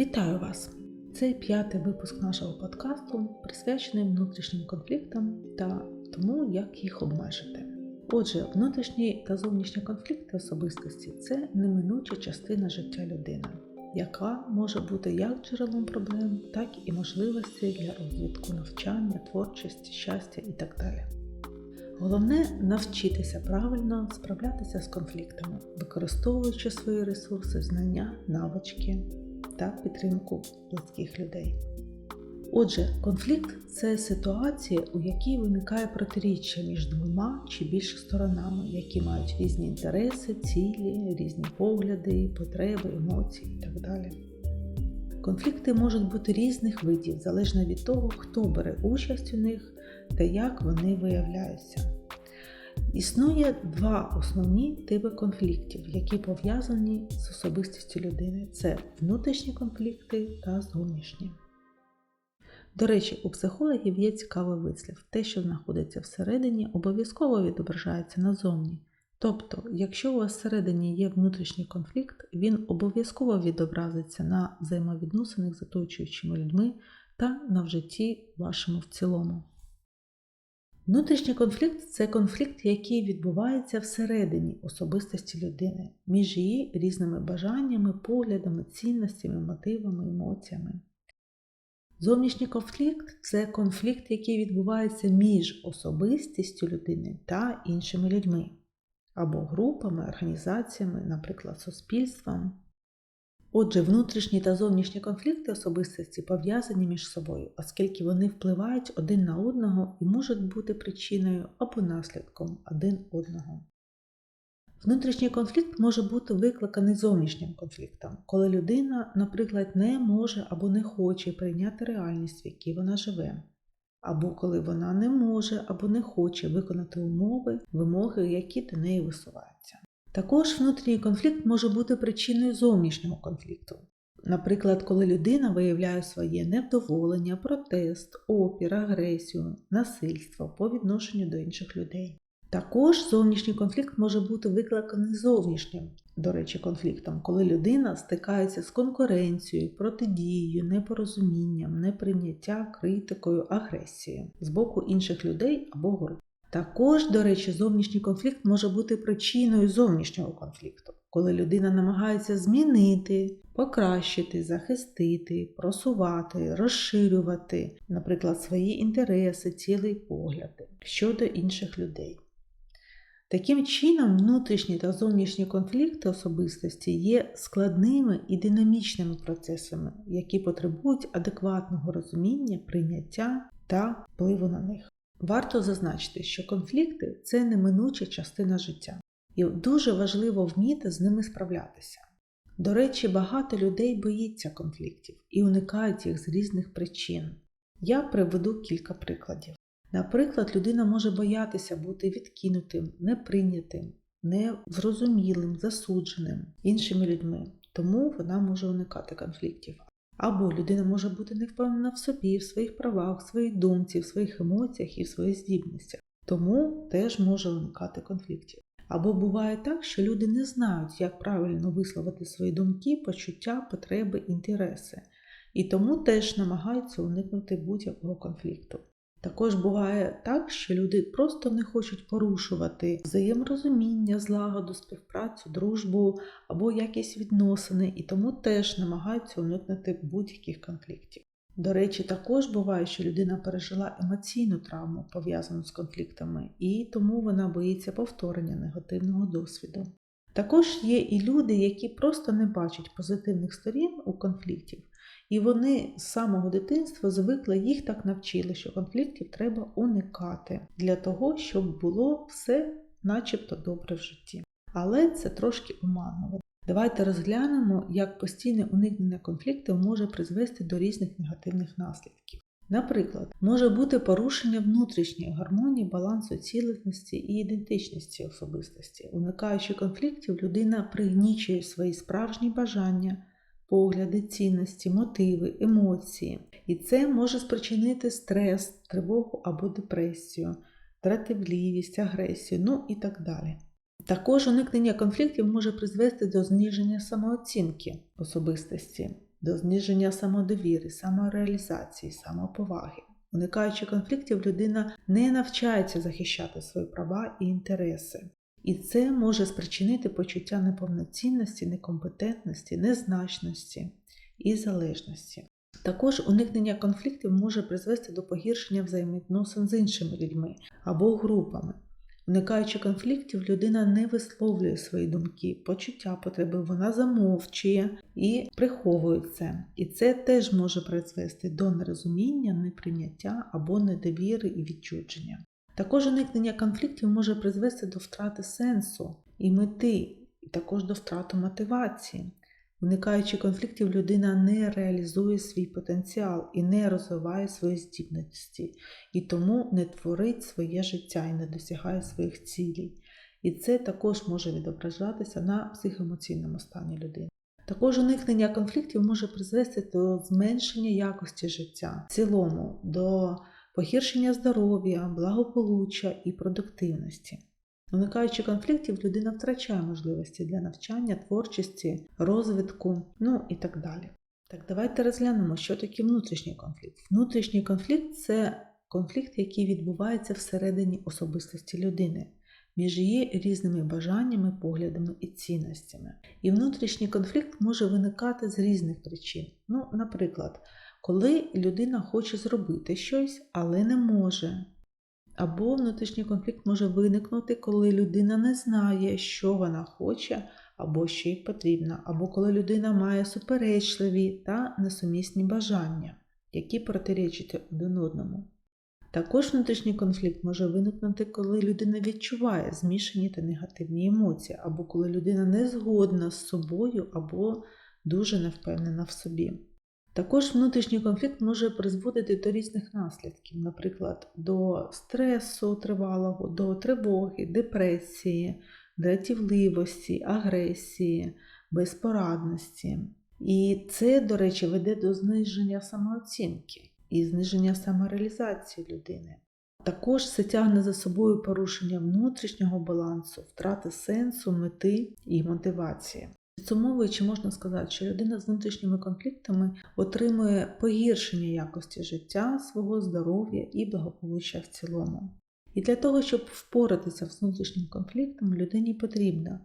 Вітаю вас! Це п'ятий випуск нашого подкасту, присвячений внутрішнім конфліктам та тому, як їх обмежити. Отже, внутрішні та зовнішні конфлікти особистості це неминуча частина життя людини, яка може бути як джерелом проблем, так і можливості для розвитку навчання, творчості, щастя і так далі. Головне навчитися правильно справлятися з конфліктами, використовуючи свої ресурси, знання, навички та підтримку близьких людей. Отже, конфлікт це ситуація, у якій виникає протиріччя між двома чи більше сторонами, які мають різні інтереси, цілі, різні погляди, потреби, емоції і так далі. Конфлікти можуть бути різних видів, залежно від того, хто бере участь у них та як вони виявляються. Існує два основні типи конфліктів, які пов'язані з особистістю людини: це внутрішні конфлікти та зовнішні. До речі, у психологів є цікавий вислів: те, що знаходиться всередині, обов'язково відображається назовні. Тобто, якщо у вас всередині є внутрішній конфлікт, він обов'язково відобразиться на взаємовідносинах з оточуючими людьми та на вжитті вашому в цілому. Внутрішній конфлікт це конфлікт, який відбувається всередині особистості людини, між її різними бажаннями, поглядами, цінностями, мотивами, емоціями. Зовнішній конфлікт це конфлікт, який відбувається між особистістю людини та іншими людьми, або групами, організаціями, наприклад, суспільством. Отже, внутрішні та зовнішні конфлікти особистості пов'язані між собою, оскільки вони впливають один на одного і можуть бути причиною або наслідком один одного. Внутрішній конфлікт може бути викликаний зовнішнім конфліктом, коли людина, наприклад, не може або не хоче прийняти реальність, в якій вона живе, або коли вона не може або не хоче виконати умови, вимоги, які до неї висуваються. Також внутрішній конфлікт може бути причиною зовнішнього конфлікту. Наприклад, коли людина виявляє своє невдоволення, протест, опір, агресію, насильство по відношенню до інших людей. Також зовнішній конфлікт може бути викликаний зовнішнім, до речі, конфліктом, коли людина стикається з конкуренцією, протидією, непорозумінням, неприйняття, критикою, агресією з боку інших людей або груп. Також, до речі, зовнішній конфлікт може бути причиною зовнішнього конфлікту, коли людина намагається змінити, покращити, захистити, просувати, розширювати, наприклад, свої інтереси, цілі погляди щодо інших людей. Таким чином, внутрішні та зовнішні конфлікти особистості є складними і динамічними процесами, які потребують адекватного розуміння, прийняття та впливу на них. Варто зазначити, що конфлікти це неминуча частина життя, і дуже важливо вміти з ними справлятися. До речі, багато людей боїться конфліктів і уникають їх з різних причин. Я приведу кілька прикладів. Наприклад, людина може боятися бути відкинутим, неприйнятим, незрозумілим, засудженим іншими людьми, тому вона може уникати конфліктів. Або людина може бути невпевнена в собі, в своїх правах, в своїй думці, в своїх емоціях і в своїх здібностях, тому теж може уникати конфліктів. Або буває так, що люди не знають, як правильно висловити свої думки, почуття, потреби, інтереси, і тому теж намагаються уникнути будь-якого конфлікту. Також буває так, що люди просто не хочуть порушувати взаєморозуміння, злагоду, співпрацю, дружбу або якісь відносини, і тому теж намагаються уникнути будь-яких конфліктів. До речі, також буває, що людина пережила емоційну травму, пов'язану з конфліктами, і тому вона боїться повторення негативного досвіду. Також є і люди, які просто не бачать позитивних сторін у конфліктів, і вони з самого дитинства звикли, їх так навчили, що конфліктів треба уникати для того, щоб було все начебто добре в житті. Але це трошки оманливо. Давайте розглянемо, як постійне уникнення конфліктів може призвести до різних негативних наслідків. Наприклад, може бути порушення внутрішньої гармонії, балансу цілісності і ідентичності особистості. Уникаючи конфліктів, людина пригнічує свої справжні бажання, погляди, цінності, мотиви, емоції. І це може спричинити стрес, тривогу або депресію, дратівливість, агресію, ну і так далі. Також уникнення конфліктів може призвести до зниження самооцінки особистості, до зниження самодовіри, самореалізації, самоповаги. Уникаючи конфліктів, людина не навчається захищати свої права і інтереси. І це може спричинити почуття неповноцінності, некомпетентності, незначності і залежності. Також уникнення конфліктів може призвести до погіршення взаємовідносин з іншими людьми або групами. Уникаючи конфліктів, людина не висловлює свої думки, почуття, потреби, вона замовчує і приховує це. І це теж може призвести до нерозуміння, неприйняття або недовіри і відчудження. Також уникнення конфліктів може призвести до втрати сенсу і мети, і також до втрати мотивації. Уникаючи конфліктів, людина не реалізує свій потенціал і не розвиває свої здібності, і тому не творить своє життя і не досягає своїх цілей. І це також може відображатися на психоемоційному стані людини. Також уникнення конфліктів може призвести до зменшення якості життя в цілому, до погіршення здоров'я, благополуччя і продуктивності. Уникаючи конфліктів, людина втрачає можливості для навчання, творчості, розвитку, ну і так далі. Так, давайте розглянемо, що таке внутрішній конфлікт. Внутрішній конфлікт це конфлікт, який відбувається всередині особистості людини, між її різними бажаннями, поглядами і цінностями. І внутрішній конфлікт може виникати з різних причин. Ну, наприклад, коли людина хоче зробити щось, але не може. Або внутрішній конфлікт може виникнути, коли людина не знає, що вона хоче, або що їй потрібно, або коли людина має суперечливі та несумісні бажання, які протирічать один одному. Також внутрішній конфлікт може виникнути, коли людина відчуває змішані та негативні емоції, або коли людина не згодна з собою, або дуже невпевнена в собі. Також внутрішній конфлікт може призводити до різних наслідків, наприклад, до стресу тривалого, до тривоги, депресії, дратівливості, агресії, безпорадності. І це, до речі, веде до зниження самооцінки і зниження самореалізації людини. Також це тягне за собою порушення внутрішнього балансу, втрати сенсу, мети і мотивації. Підсумовуючи, можна сказати, що людина з внутрішніми конфліктами отримує погіршення якості життя, свого здоров'я і благополуччя в цілому. І для того, щоб впоратися з внутрішнім конфліктом, людині потрібно,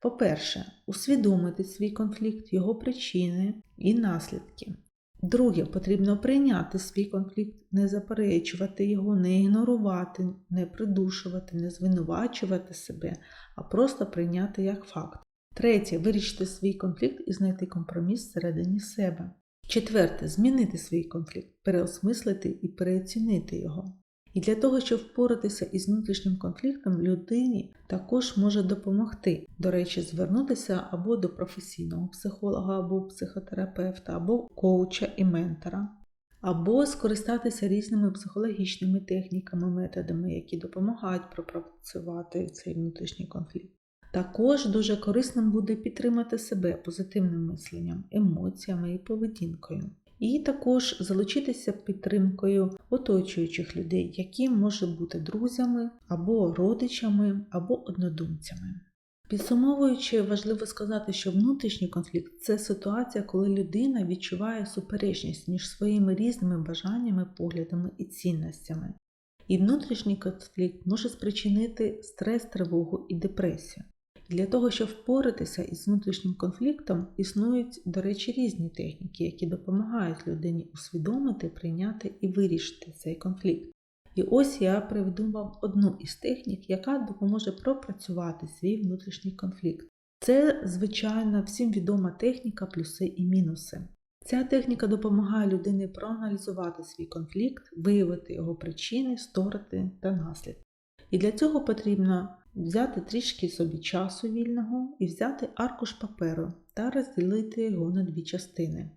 по-перше, усвідомити свій конфлікт, його причини і наслідки. Друге, потрібно прийняти свій конфлікт, не заперечувати його, не ігнорувати, не придушувати, не звинувачувати себе, а просто прийняти як факт. Третє вирішити свій конфлікт і знайти компроміс всередині себе. Четверте змінити свій конфлікт, переосмислити і переоцінити його. І для того, щоб впоратися із внутрішнім конфліктом, людині також може допомогти, до речі, звернутися або до професійного психолога, або психотерапевта, або коуча і ментора, або скористатися різними психологічними техніками, методами, які допомагають пропрацювати цей внутрішній конфлікт. Також дуже корисним буде підтримати себе позитивним мисленням, емоціями і поведінкою. І також залучитися підтримкою оточуючих людей, які можуть бути друзями або родичами, або однодумцями. Підсумовуючи, важливо сказати, що внутрішній конфлікт це ситуація, коли людина відчуває суперечність між своїми різними бажаннями, поглядами і цінностями. І внутрішній конфлікт може спричинити стрес, тривогу і депресію. Для того, щоб впоратися із внутрішнім конфліктом, існують, до речі, різні техніки, які допомагають людині усвідомити, прийняти і вирішити цей конфлікт. І ось я приведу вам одну із технік, яка допоможе пропрацювати свій внутрішній конфлікт. Це, звичайно, всім відома техніка плюси і мінуси. Ця техніка допомагає людині проаналізувати свій конфлікт, виявити його причини, сторони та наслідки. І для цього потрібно взяти трішки собі часу вільного і взяти аркуш паперу та розділити його на дві частини.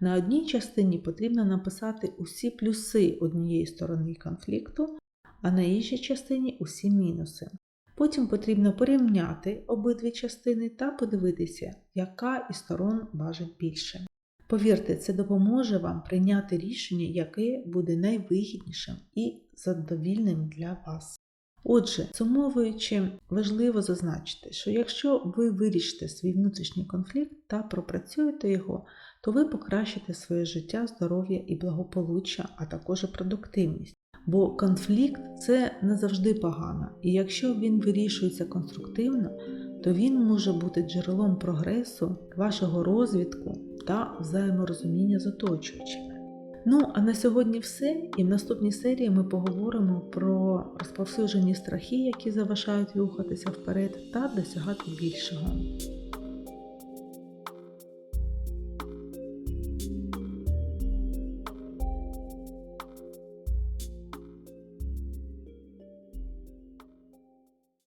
На одній частині потрібно написати усі плюси однієї сторони конфлікту, а на іншій частині усі мінуси. Потім потрібно порівняти обидві частини та подивитися, яка із сторон важить більше. Повірте, це допоможе вам прийняти рішення, яке буде найвигіднішим і задовільним для вас. Отже, сумовуючи, важливо зазначити, що якщо ви вирішите свій внутрішній конфлікт та пропрацюєте його, то ви покращите своє життя, здоров'я і благополуччя, а також і продуктивність. Бо конфлікт це не завжди погано, і якщо він вирішується конструктивно, то він може бути джерелом прогресу, вашого розвитку та взаєморозуміння з оточуючими. Ну, а на сьогодні все. І в наступній серії ми поговоримо про розповсюджені страхи, які заважають рухатися вперед та досягати більшого.